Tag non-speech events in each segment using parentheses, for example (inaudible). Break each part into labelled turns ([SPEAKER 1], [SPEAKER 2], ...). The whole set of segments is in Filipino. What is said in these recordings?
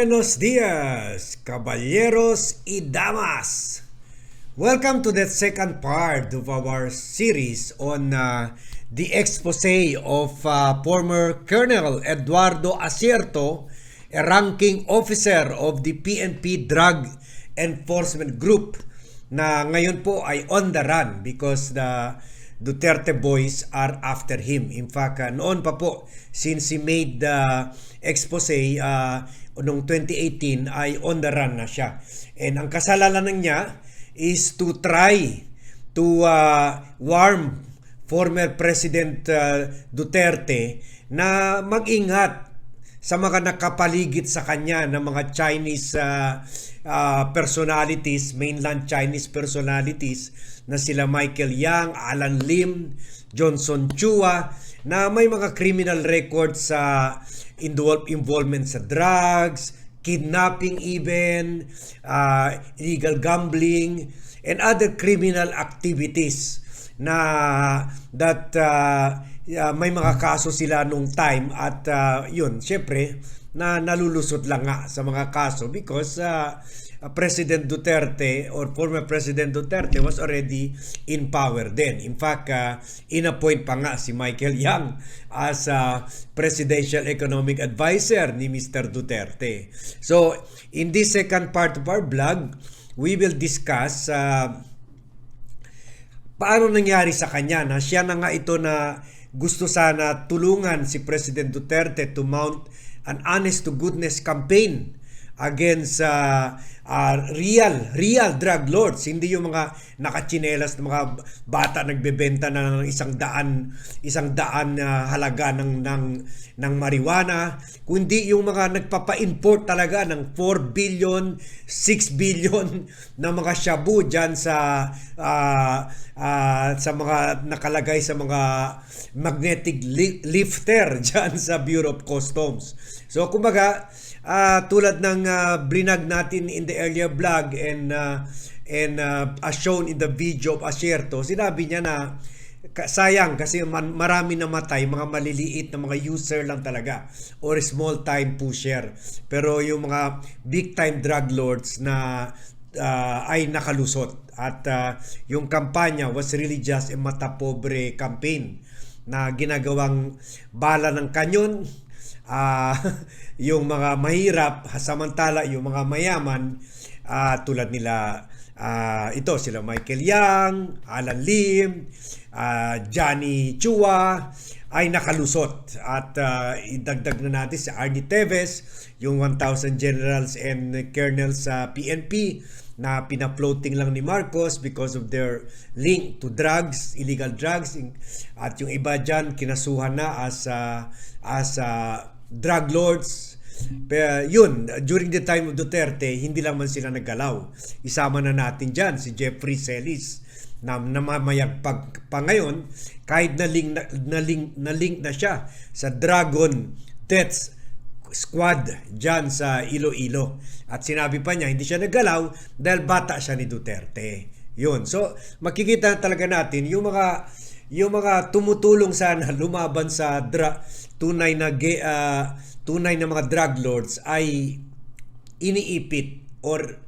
[SPEAKER 1] Buenos dias, caballeros y damas. Welcome to the second part of our series on uh, the expose of uh, former Colonel Eduardo Acierto, a ranking officer of the PNP Drug Enforcement Group na ngayon po ay on the run because the Duterte boys are after him. In fact, uh, noon pa po, since he made the expose uh, noong 2018, ay on the run na siya. And ang kasalanan niya is to try to uh, warm former President uh, Duterte na mag-ingat sa mga nakapaligid sa kanya ng mga Chinese uh, uh, personalities, mainland Chinese personalities na sila Michael Yang, Alan Lim, Johnson Chua na may mga criminal records sa involve, involvement sa drugs, kidnapping even, uh, illegal gambling, and other criminal activities na that uh, uh, may mga kaso sila nung time at uh, yun, syempre, na nalulusot lang nga sa mga kaso because uh, President Duterte or former President Duterte was already in power then. In fact, uh, inappoint pa nga si Michael Yang as uh, Presidential Economic Advisor ni Mr. Duterte. So, in this second part of our blog, we will discuss uh, paano nangyari sa kanya na siya na nga ito na gusto sana tulungan si President Duterte to mount an honest to goodness campaign against uh, uh, real real drug lords. Hindi yung mga nakachinelas na mga bata nagbebenta ng isang daan isang daan na uh, halaga ng ng ng marijuana kundi yung mga nagpapa-import talaga ng 4 billion 6 billion na mga shabu diyan sa uh, uh, sa mga nakalagay sa mga magnetic li- lifter (laughs) diyan sa Bureau of Customs. So kumbaga uh, tulad ng uh, brinag natin in the earlier vlog and uh, and uh, as shown in the video of Asierto, sinabi niya na sayang kasi man, marami namatay, mga maliliit na mga user lang talaga or small time pusher. Pero yung mga big time drug lords na uh, ay nakalusot at uh, yung kampanya was really just a matapobre campaign na ginagawang bala ng kanyon uh, (laughs) yung mga mahirap samantala yung mga mayaman uh, tulad nila uh, ito sila Michael Yang, Alan Lim, uh, Johnny Chua ay nakalusot. At uh, idagdag na natin si Arnie Teves yung 1,000 generals and colonels sa PNP na pinaploating lang ni Marcos because of their link to drugs, illegal drugs. At yung iba dyan kinasuhan na as uh, as uh, drug lords. Pero yun, during the time of Duterte, hindi lang man sila naggalaw. Isama na natin dyan si Jeffrey Celis na namamayagpag pa ngayon kahit naling na, naling naling na siya sa Dragon Death Squad dyan sa Iloilo. At sinabi pa niya, hindi siya naggalaw dahil bata siya ni Duterte. Yun. So, makikita talaga natin yung mga yung mga tumutulong sana lumaban sa dra- tunay na uh, tunay na mga drug lords ay iniipit or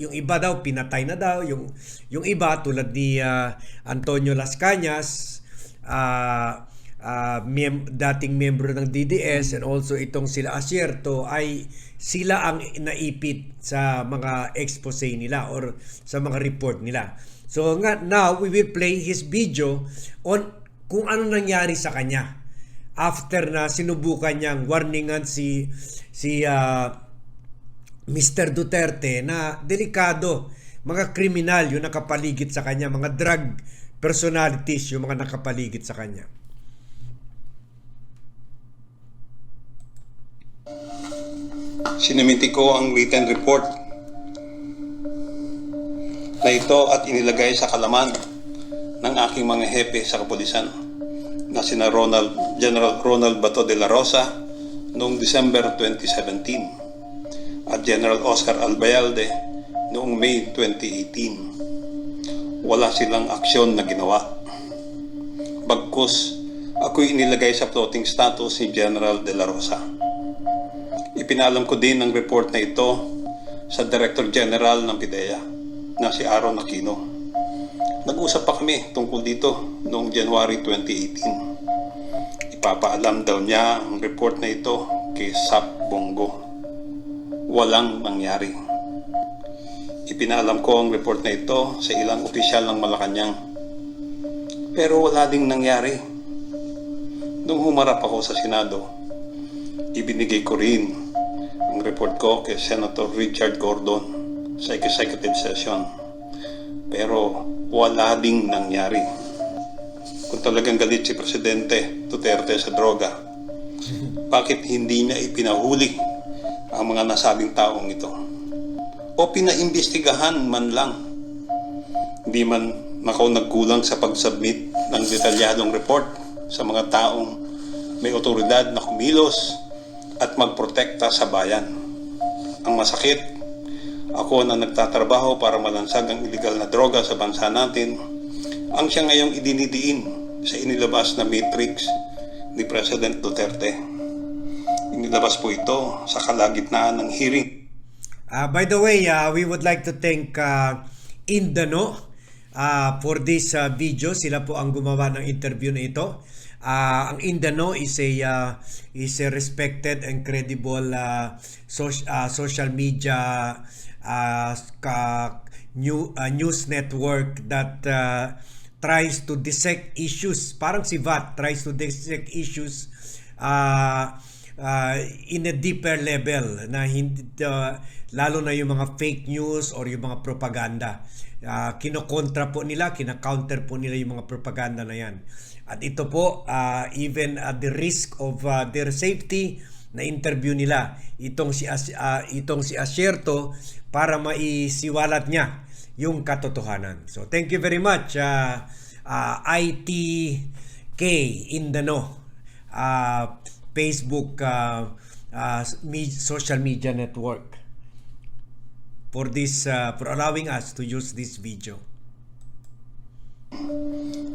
[SPEAKER 1] yung iba daw pinatay na daw yung yung iba tulad ni uh, Antonio Las Cañas uh, uh, mem- dating membro ng DDS and also itong sila Asierto ay sila ang naipit sa mga expose nila or sa mga report nila. So nga now we will play his video on kung ano nangyari sa kanya after na sinubukan niyang warningan si si uh, Mr. Duterte na delikado mga kriminal yung nakapaligid sa kanya, mga drug personalities yung mga nakapaligid sa kanya.
[SPEAKER 2] Sinimiti ko ang written report na ito at inilagay sa kalaman ng aking mga hepe sa kapulisan na sina Ronald, General Ronald Bato de la Rosa noong December 2017 at General Oscar Albayalde noong May 2018. Wala silang aksyon na ginawa. Bagkus, ako'y inilagay sa floating status si General de la Rosa. Ipinalam ko din ang report na ito sa Director General ng PIDEA na si Aaron Aquino. Nag-usap pa kami tungkol dito noong January 2018. Ipapaalam daw niya ang report na ito kay Sap Bongo. Walang nangyari. Ipinalam ko ang report na ito sa ilang opisyal ng Malacanang. Pero wala ding nangyari. Nung humarap ako sa Senado, ibinigay ko rin ang report ko kay Senator Richard Gordon sa executive session. Pero wala ding nangyari. Kung talagang galit si Presidente Duterte sa droga, bakit hindi niya ipinahuli ang mga nasabing taong ito? O pinaimbestigahan man lang? Hindi man nakaw nagkulang sa pag-submit ng detalyadong report sa mga taong may otoridad na kumilos at magprotekta sa bayan. Ang masakit, ako na nagtatrabaho para malansag ang illegal na droga sa bansa natin, ang siya ngayong idinidiin sa inilabas na matrix ni President Duterte. Inilabas po ito sa kalagitnaan ng hearing
[SPEAKER 1] Uh, by the way, uh, we would like to thank uh, Indano uh, for this uh, video. Sila po ang gumawa ng interview na ito. Uh, ang Indano is a uh, is a respected and credible uh, so- uh, social media uh, new, uh, news network that uh, tries to dissect issues. Parang si VAT tries to dissect issues uh, uh, in a deeper level na hindi uh, lalo na yung mga fake news or yung mga propaganda. Uh, kinokontra po nila, kina-counter po nila yung mga propaganda na yan. At ito po, uh, even at the risk of uh, their safety, na interview nila itong si uh, itong si Asierto para maisiwalat niya yung katotohanan. So thank you very much uh, uh, ITK Indano uh, Facebook uh, uh, social media network for this uh, for allowing us to use this video.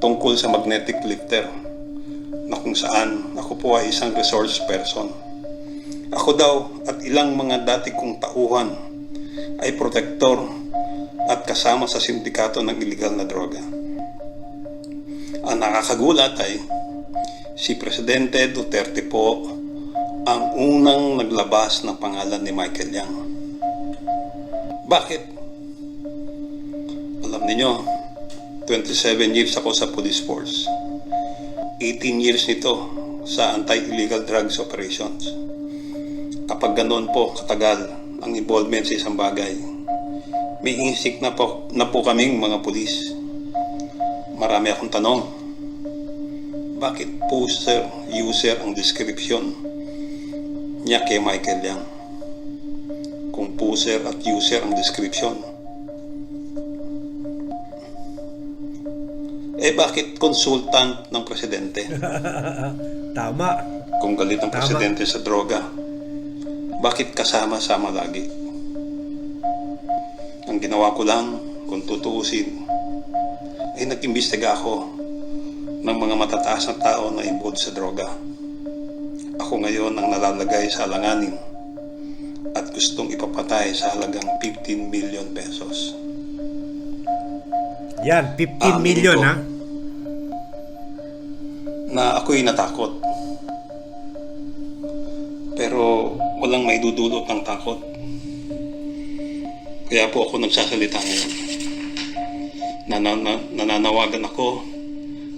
[SPEAKER 2] tungkol sa magnetic lifter na kung saan ako po ay isang resource person. Ako daw at ilang mga dati kong tauhan ay protektor at kasama sa sindikato ng illegal na droga. Ang nakakagulat ay si Presidente Duterte po ang unang naglabas ng pangalan ni Michael Yang. Bakit? Alam niyo, 27 years ako sa police force. 18 years nito sa anti-illegal drugs operations. Kapag ganoon po katagal ang involvement sa isang bagay, may insik na po, na po kaming mga pulis. Marami akong tanong. Bakit poster user ang description niya kay Michael Yang? Kung poser at user ang description, Eh bakit consultant ng presidente? (laughs)
[SPEAKER 1] Tama.
[SPEAKER 2] Kung galit ang
[SPEAKER 1] Tama.
[SPEAKER 2] presidente sa droga, bakit kasama-sama lagi? Ang ginawa ko lang, kung tutuusin, ay nag-imbestiga ako ng mga matataas na tao na involved sa droga. Ako ngayon ang nalalagay sa alanganin at gustong ipapatay sa halagang 15 million pesos.
[SPEAKER 1] Yan, 15
[SPEAKER 2] Ah,
[SPEAKER 1] million ha.
[SPEAKER 2] na ako'y natakot. Pero walang may dudulot ng takot. Kaya po ako nagsasalita ngayon. Nana- nananawagan ako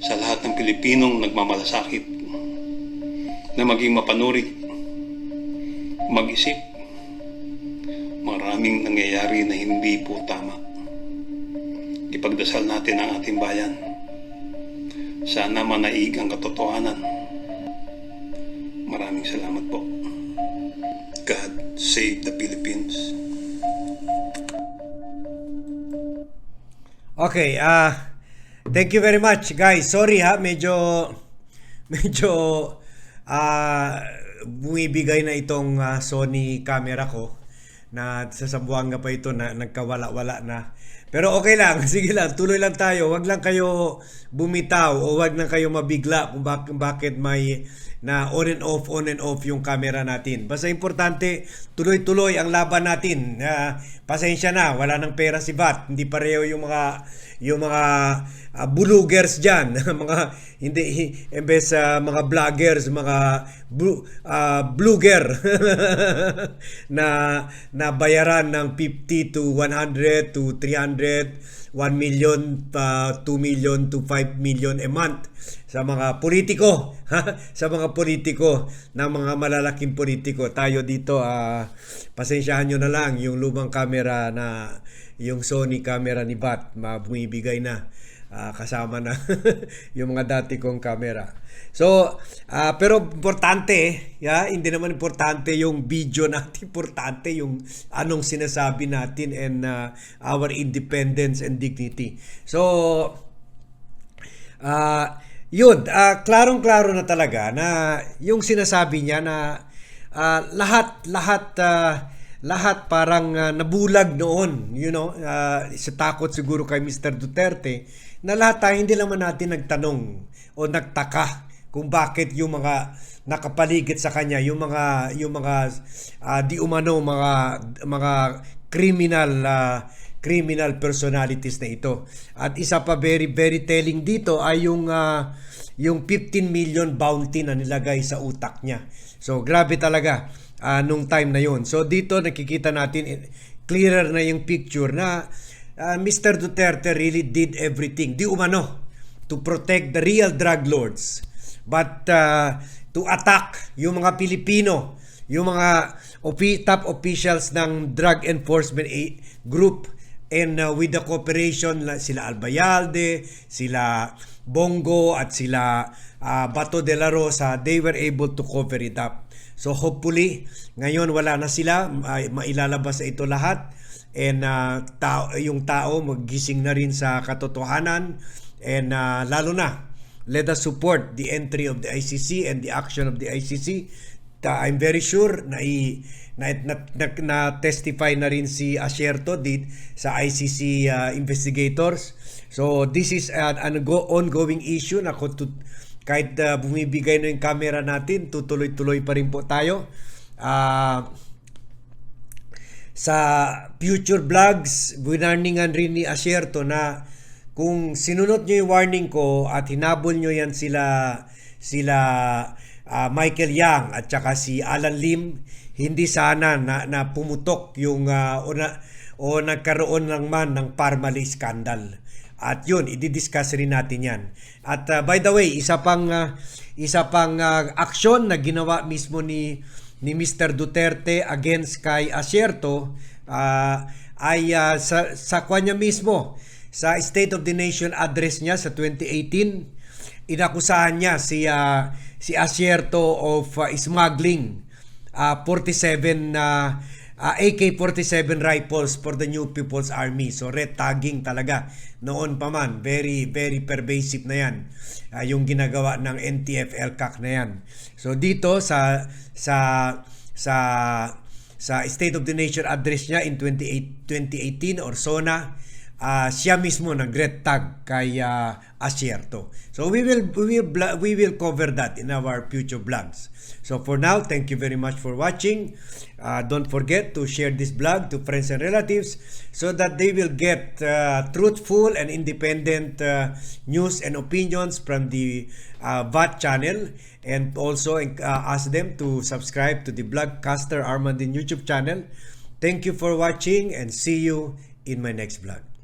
[SPEAKER 2] sa lahat ng Pilipinong nagmamalasakit na maging mapanuri, mag-isip. Maraming nangyayari na hindi po tama. Ipagdasal natin ang ating bayan. Sana manaig ang katotohanan. Maraming salamat po. Save the Philippines.
[SPEAKER 1] Okay, ah thank you very much guys. Sorry ha, medyo (laughs) medyo ah bumibigay na itong ah, Sony camera ko na sa Sambuanga pa ito na nagkawala-wala na. Pero okay lang, (laughs) sige lang, tuloy lang tayo. Wag lang kayo bumitaw o wag lang kayo mabigla kung bak- bakit may na on and off, on and off yung camera natin. Basta importante, tuloy-tuloy ang laban natin. Ah, pasensya na, wala nang pera si Bat. Hindi pareho yung mga yung mga ah, bulugers diyan, (laughs) mga hindi (laughs) hi- embes sa mga vloggers, mga blu, ah, blogger (laughs) na na bayaran ng 50 to 100 to 300 1 million pa 2 million to 5 million a month. Sa mga politiko (laughs) sa mga politiko ng mga malalaking politiko tayo dito ah pasensyahan nyo na lang yung lumang camera na yung Sony camera ni Bat ma bumibigay na Ah, kasama na (laughs) yung mga dati kong camera. So, ah, pero importante, ya, hindi naman importante yung video (laughs) natin, importante yung anong sinasabi natin and ah, our independence and dignity. So, ah, yun, ah, klarong-klaro na talaga na yung sinasabi niya na ah, lahat lahat ah, lahat parang ah, nabulag noon, you know, ah, sa takot siguro kay Mr. Duterte na lahat tayo hindi naman natin nagtanong o nagtaka kung bakit yung mga nakapaligid sa kanya, yung mga yung mga ah, di umano mga mga criminal ah, criminal personalities na ito. At isa pa very very telling dito ay yung ah, yung 15 million bounty na nilagay sa utak niya. So grabe talaga ah, nung time na yon. So dito nakikita natin eh, clearer na yung picture na ah, Mr. Duterte really did everything di umano to protect the real drug lords but uh, to attack yung mga Pilipino, yung mga top officials ng drug enforcement group and uh, with the cooperation la- sila Albayalde, sila Bongo at sila uh, Bato de la Rosa, they were able to cover it up. So hopefully, ngayon wala na sila, ma- mailalabas ito lahat and uh, tao, yung tao maggising na rin sa katotohanan and uh, lalo na let us support the entry of the ICC and the action of the ICC. I'm very sure na i na, na, na, na testify na rin si Asierto di, sa ICC uh, investigators. So this is an, an go- ongoing issue na tut- kahit uh, bumibigay na yung camera natin, tutuloy-tuloy pa rin po tayo. Ah sa future vlogs, winarningan rin ni Asierto na kung sinunod nyo yung warning ko at hinabol nyo yan sila sila ah, Michael Yang at saka si Alan Lim, hindi sana na, na pumutok yung ah, o, o nagkaroon lang man ng Parmali scandal. At yun, i-discuss rin natin yan. At ah, by the way, isa pang ah, isa pang ah, aksyon na ginawa mismo ni ni Mr. Duterte against kay Asierto ah, ay ah, sa sa kanya mismo sa State of the Nation address niya sa 2018 inakusahan niya si ah, si Asierto of ah, smuggling ah, 47 na ah, AK-47 rifles for the New People's Army. So red tagging talaga noon pa man. Very very pervasive na 'yan. Ah, yung ginagawa ng NTF-ELCAC na 'yan. So dito sa sa sa sa State of the Nation address niya in 28, 2018 or SONA ah, siya mismo nag-red tag kay ah, Asierto. So we will we will we will cover that in our future vlogs. So for now, thank you very much for watching. Uh, don't forget to share this blog to friends and relatives so that they will get uh, truthful and independent uh, news and opinions from the uh, VAT channel and also uh, ask them to subscribe to the Blogcaster Armandin YouTube channel. Thank you for watching and see you in my next vlog.